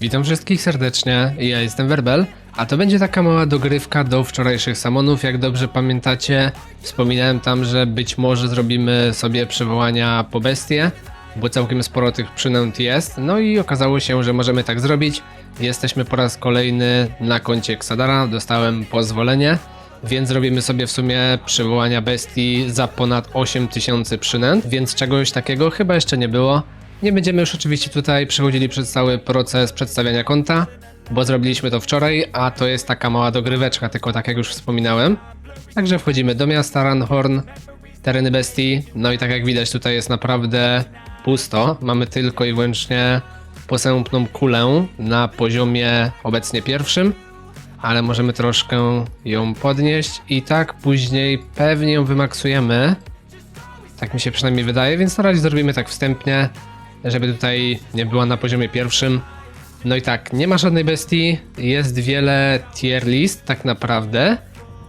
Witam wszystkich serdecznie, ja jestem Werbel, a to będzie taka mała dogrywka do wczorajszych samonów. Jak dobrze pamiętacie, wspominałem tam, że być może zrobimy sobie przywołania po bestie, bo całkiem sporo tych przynęt jest. No i okazało się, że możemy tak zrobić. Jesteśmy po raz kolejny na koncie Xadara, dostałem pozwolenie, więc robimy sobie w sumie przywołania bestii za ponad 8000 przynęt, więc czegoś takiego chyba jeszcze nie było. Nie będziemy już oczywiście tutaj przechodzili przez cały proces przedstawiania konta, bo zrobiliśmy to wczoraj, a to jest taka mała dogryweczka, tylko tak jak już wspominałem. Także wchodzimy do miasta Ranhorn, tereny bestii, no i tak jak widać tutaj jest naprawdę pusto. Mamy tylko i wyłącznie posępną kulę na poziomie obecnie pierwszym, ale możemy troszkę ją podnieść i tak później pewnie ją wymaksujemy. Tak mi się przynajmniej wydaje, więc na razie zrobimy tak wstępnie, żeby tutaj nie była na poziomie pierwszym. No i tak, nie ma żadnej bestii, jest wiele tier list tak naprawdę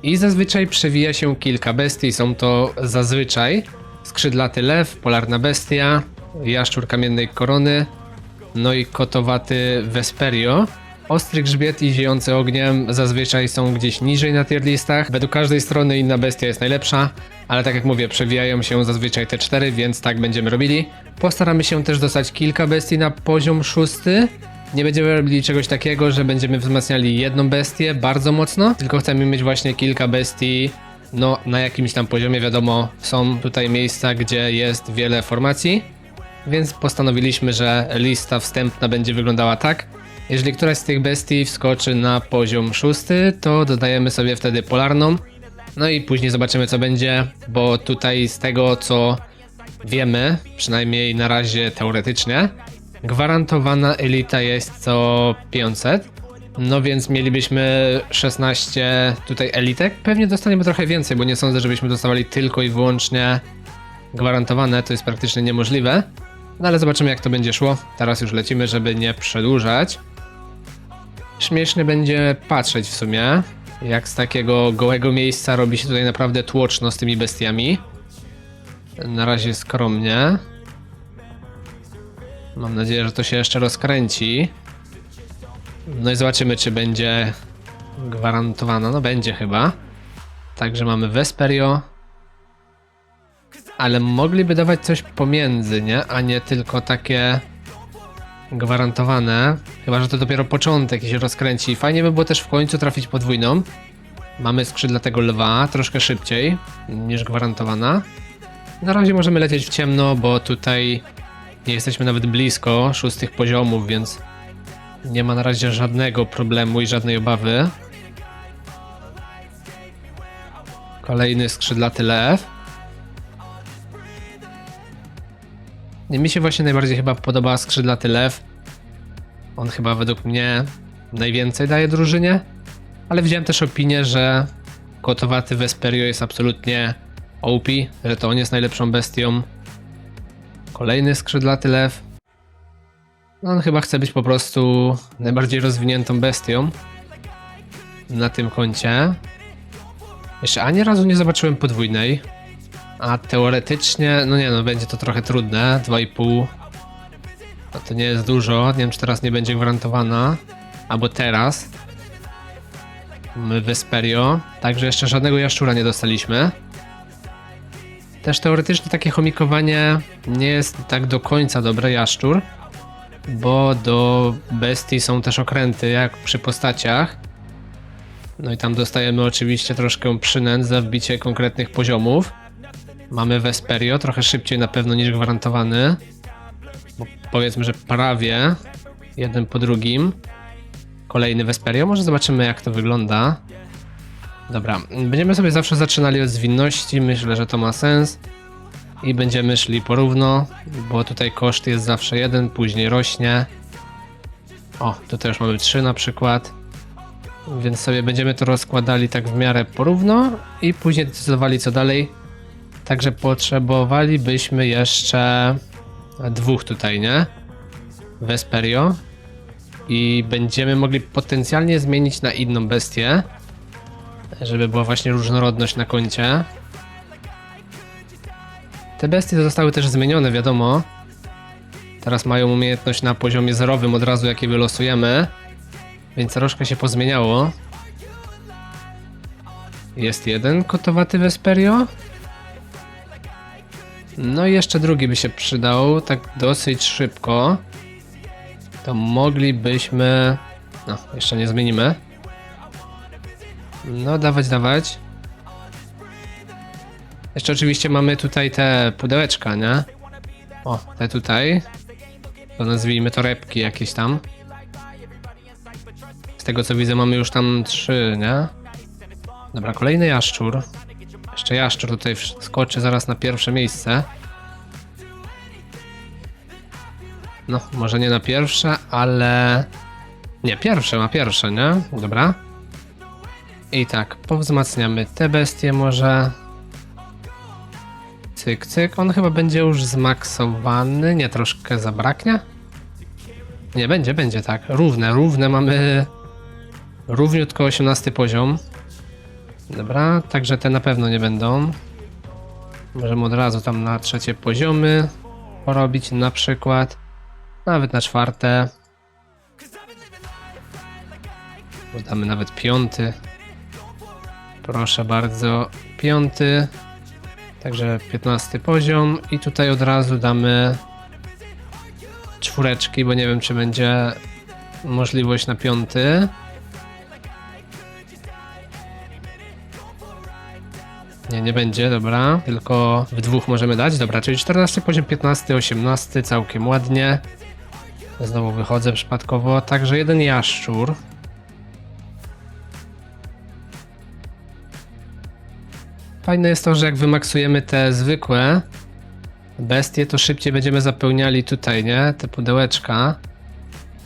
i zazwyczaj przewija się kilka bestii, są to zazwyczaj skrzydlaty lew, polarna bestia, jaszczur kamiennej korony, no i kotowaty Vesperio. Ostry grzbiet i ziejący ogniem zazwyczaj są gdzieś niżej na tier listach. Według każdej strony inna bestia jest najlepsza, ale tak jak mówię, przewijają się zazwyczaj te cztery, więc tak będziemy robili. Postaramy się też dostać kilka bestii na poziom szósty. Nie będziemy robili czegoś takiego, że będziemy wzmacniali jedną bestię bardzo mocno, tylko chcemy mieć właśnie kilka bestii no, na jakimś tam poziomie, wiadomo, są tutaj miejsca, gdzie jest wiele formacji, więc postanowiliśmy, że lista wstępna będzie wyglądała tak. Jeżeli któraś z tych bestii wskoczy na poziom szósty, to dodajemy sobie wtedy polarną. No i później zobaczymy co będzie, bo tutaj z tego co wiemy, przynajmniej na razie teoretycznie, gwarantowana elita jest co 500. No więc mielibyśmy 16 tutaj elitek. Pewnie dostaniemy trochę więcej, bo nie sądzę, żebyśmy dostawali tylko i wyłącznie gwarantowane. To jest praktycznie niemożliwe. No ale zobaczymy jak to będzie szło. Teraz już lecimy, żeby nie przedłużać. Śmiesznie będzie patrzeć w sumie, jak z takiego gołego miejsca robi się tutaj naprawdę tłoczno z tymi bestiami. Na razie skromnie. Mam nadzieję, że to się jeszcze rozkręci. No i zobaczymy, czy będzie gwarantowana. No będzie chyba. Także mamy Vesperio. Ale mogliby dawać coś pomiędzy, nie? A nie tylko takie gwarantowane. Chyba, że to dopiero początek się rozkręci. Fajnie by było też w końcu trafić podwójną. Mamy skrzydlatego lwa, troszkę szybciej niż gwarantowana. Na razie możemy lecieć w ciemno, bo tutaj nie jesteśmy nawet blisko szóstych poziomów, więc nie ma na razie żadnego problemu i żadnej obawy. Kolejny skrzydlaty lew. Mi się właśnie najbardziej chyba podoba skrzydlaty lew. On chyba według mnie najwięcej daje drużynie. Ale widziałem też opinię, że kotowaty Vesperio jest absolutnie OP, że to on jest najlepszą bestią. Kolejny skrzydlaty lew. No on chyba chce być po prostu najbardziej rozwiniętą bestią na tym koncie. Jeszcze ani razu nie zobaczyłem podwójnej. A teoretycznie, no nie no, będzie to trochę trudne. 2,5 no to nie jest dużo. Nie wiem, czy teraz nie będzie gwarantowana. Albo teraz. Mamy Vesperio. Także jeszcze żadnego jaszczura nie dostaliśmy. Też teoretycznie takie chomikowanie nie jest tak do końca dobre jaszczur. Bo do bestii są też okręty, jak przy postaciach. No i tam dostajemy oczywiście troszkę przynęt za wbicie konkretnych poziomów. Mamy Vesperio, trochę szybciej na pewno niż gwarantowany. Bo powiedzmy, że prawie jeden po drugim. Kolejny Vesperio, może zobaczymy jak to wygląda. Dobra, będziemy sobie zawsze zaczynali od zwinności, myślę, że to ma sens. I będziemy szli porówno, bo tutaj koszt jest zawsze jeden, później rośnie. O, tutaj już mamy 3 na przykład. Więc sobie będziemy to rozkładali tak w miarę porówno i później decydowali co dalej. Także potrzebowalibyśmy jeszcze dwóch tutaj, nie? Vesperio. I będziemy mogli potencjalnie zmienić na inną bestię. Żeby była właśnie różnorodność na koncie. Te bestie zostały też zmienione, wiadomo. Teraz mają umiejętność na poziomie zerowym od razu, jakie wylosujemy. Więc troszkę się pozmieniało. Jest jeden kotowaty Vesperio. No i jeszcze drugi by się przydał, tak dosyć szybko. To moglibyśmy... No, jeszcze nie zmienimy. No, dawać, dawać. Jeszcze oczywiście mamy tutaj te pudełeczka, nie? O, te tutaj. To nazwijmy to repki jakieś tam. Z tego co widzę mamy już tam trzy, nie? Dobra, kolejny jaszczur. Jeszcze jaszczur tutaj skoczy zaraz na pierwsze miejsce. No, może nie na pierwsze, ale... Nie, pierwsze ma pierwsze, nie? Dobra. I tak, powzmacniamy te bestie może. Cyk, cyk. On chyba będzie już zmaksowany. Nie, troszkę zabraknie? Nie, będzie, będzie tak. Równe, równe mamy... Równiutko 18 poziom. Dobra, także te na pewno nie będą. Możemy od razu tam na trzecie poziomy porobić na przykład. Nawet na czwarte. Damy nawet piąty. Proszę bardzo, piąty. Także 15 poziom i tutaj od razu damy czwóreczki, bo nie wiem czy będzie możliwość na piąty. Nie, nie będzie, dobra. Tylko w dwóch możemy dać. Dobra, czyli 14 poziom, 15, 18, całkiem ładnie. Znowu wychodzę przypadkowo. Także jeden jaszczur. Fajne jest to, że jak wymaksujemy te zwykłe bestie, to szybciej będziemy zapełniali tutaj, nie? Te pudełeczka.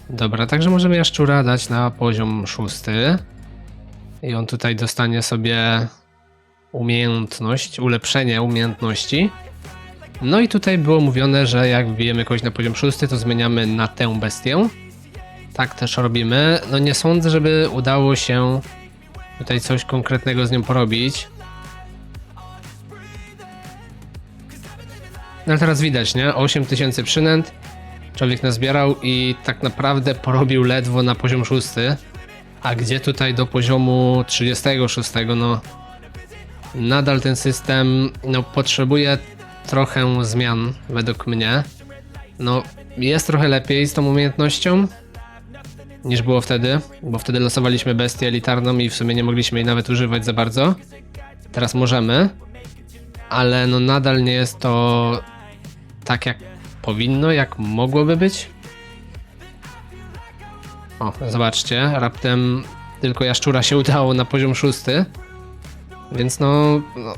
Dobra, także możemy jaszczura dać na poziom szósty. I on tutaj dostanie sobie umiejętność, ulepszenie umiejętności. No i tutaj było mówione, że jak wbijemy kogoś na poziom szósty, to zmieniamy na tę bestię. Tak też robimy. No nie sądzę, żeby udało się tutaj coś konkretnego z nią porobić. No teraz widać, nie? 8000 przynęt. Człowiek nazbierał i tak naprawdę porobił ledwo na poziom szósty. A gdzie tutaj do poziomu 36, no nadal ten system no, potrzebuje trochę zmian według mnie. No, jest trochę lepiej z tą umiejętnością niż było wtedy, bo wtedy losowaliśmy bestię elitarną i w sumie nie mogliśmy jej nawet używać za bardzo. Teraz możemy, ale no nadal nie jest to tak jak powinno, jak mogłoby być. O, zobaczcie, raptem tylko jaszczura się udało na poziom szósty. Więc no, no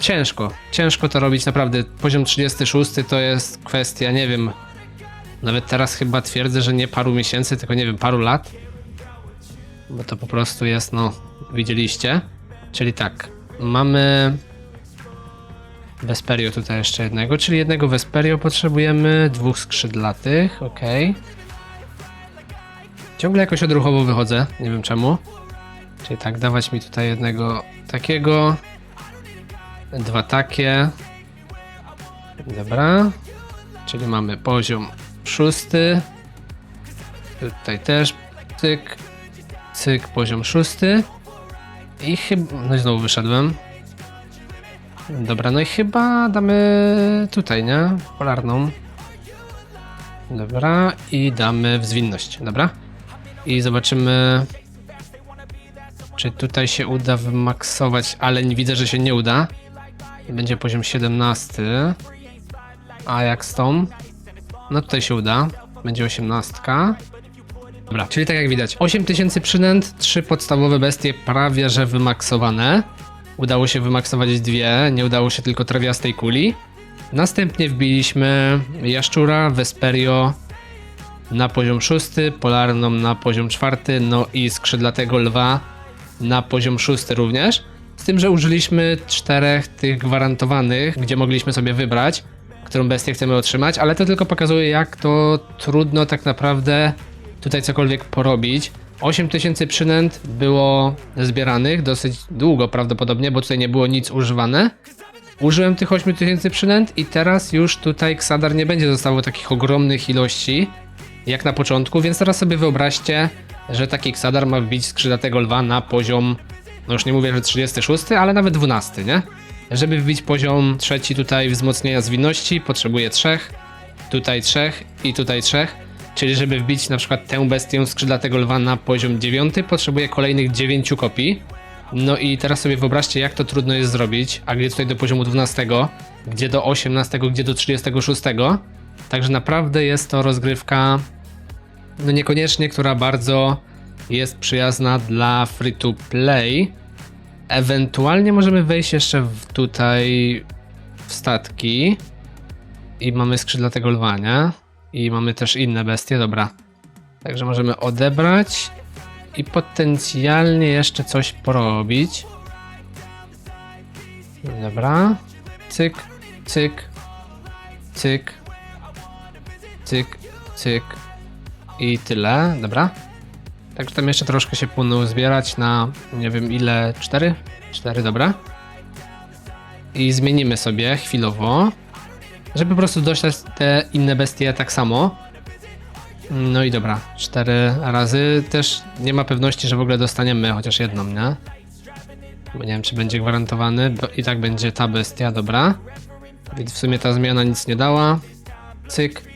ciężko, ciężko to robić naprawdę. Poziom 36 to jest kwestia, nie wiem, nawet teraz chyba twierdzę, że nie paru miesięcy, tylko nie wiem, paru lat. Bo to po prostu jest, no, widzieliście. Czyli tak, mamy Vesperio tutaj jeszcze jednego, czyli jednego Vesperio potrzebujemy, dwóch skrzydlatych, ok. Ciągle jakoś odruchowo wychodzę, nie wiem czemu. Czyli tak, dawać mi tutaj jednego takiego, dwa takie. Dobra. Czyli mamy poziom szósty. Tutaj też cyk, cyk, poziom szósty. I chyba, no i znowu wyszedłem. Dobra, no i chyba damy tutaj, nie? Polarną. Dobra, i damy w zwinność, dobra? I zobaczymy, czy tutaj się uda wymaksować, ale nie widzę, że się nie uda. Będzie poziom 17. A jak z tą? No tutaj się uda. Będzie 18. Dobra, czyli tak jak widać, 8000 przynęt, 3 podstawowe bestie prawie że wymaksowane. Udało się wymaksować dwie, nie udało się tylko trawiastej kuli. Następnie wbiliśmy jaszczura, Vesperio na poziom szósty, polarną na poziom czwarty, no i skrzydlatego lwa na poziom szósty również. Z tym, że użyliśmy czterech tych gwarantowanych, gdzie mogliśmy sobie wybrać, którą bestię chcemy otrzymać, ale to tylko pokazuje, jak to trudno tak naprawdę tutaj cokolwiek porobić. 8000 przynęt było zbieranych dosyć długo prawdopodobnie, bo tutaj nie było nic używane. użyłem tych 8000 przynęt i teraz już tutaj Ksadar nie będzie dostawał takich ogromnych ilości jak na początku, więc teraz sobie wyobraźcie, że taki Ksadar ma wbić skrzydlatego lwa na poziom, no już nie mówię, że 36, ale nawet 12, nie? Żeby wbić poziom trzeci tutaj wzmocnienia zwinności potrzebuje trzech, tutaj trzech i tutaj trzech, czyli żeby wbić na przykład tę bestię skrzydlatego lwa na poziom 9 potrzebuje kolejnych 9 kopii. No i teraz sobie wyobraźcie jak to trudno jest zrobić, a gdzie tutaj do poziomu 12, gdzie do 18, gdzie do 36. Także naprawdę jest to rozgrywka no niekoniecznie, która bardzo jest przyjazna dla free to play. Ewentualnie możemy wejść jeszcze w tutaj w statki i mamy skrzydlatego lwa, nie? I mamy też inne bestie, dobra. Także możemy odebrać i potencjalnie jeszcze coś porobić. Dobra. Cyk, cyk, cyk, cyk, cyk i tyle, dobra. Także tam jeszcze troszkę się płyną zbierać na nie wiem ile, 4? 4, dobra. I zmienimy sobie chwilowo, żeby po prostu dostać te inne bestie tak samo. No i dobra, 4 razy. Też nie ma pewności, że w ogóle dostaniemy chociaż jedną, nie? Bo nie wiem, czy będzie gwarantowany. Bo I tak będzie ta bestia, dobra. Więc w sumie ta zmiana nic nie dała. Cyk.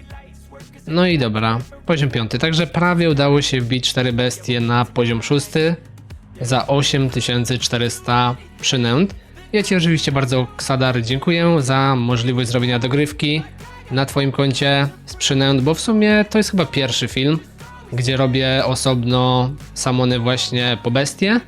No i dobra, poziom piąty. Także prawie udało się wbić 4 bestie na poziom szósty za 8400 przynęt. Ja Ci oczywiście bardzo, Ksadar, dziękuję za możliwość zrobienia dogrywki na Twoim koncie z przynęt, bo w sumie to jest chyba pierwszy film, gdzie robię osobno samony właśnie po bestie,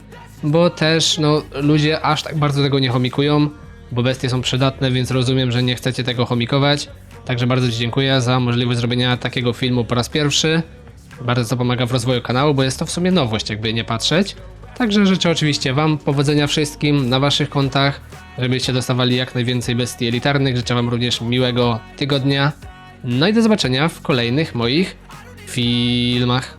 bo też no, ludzie aż tak bardzo tego nie chomikują, bo bestie są przydatne, więc rozumiem, że nie chcecie tego chomikować. Także bardzo Ci dziękuję za możliwość zrobienia takiego filmu po raz pierwszy. Bardzo to pomaga w rozwoju kanału, bo jest to w sumie nowość, jakby nie patrzeć. Także życzę oczywiście Wam powodzenia wszystkim na Waszych kontach, żebyście dostawali jak najwięcej bestii elitarnych. Życzę Wam również miłego tygodnia. No i do zobaczenia w kolejnych moich filmach.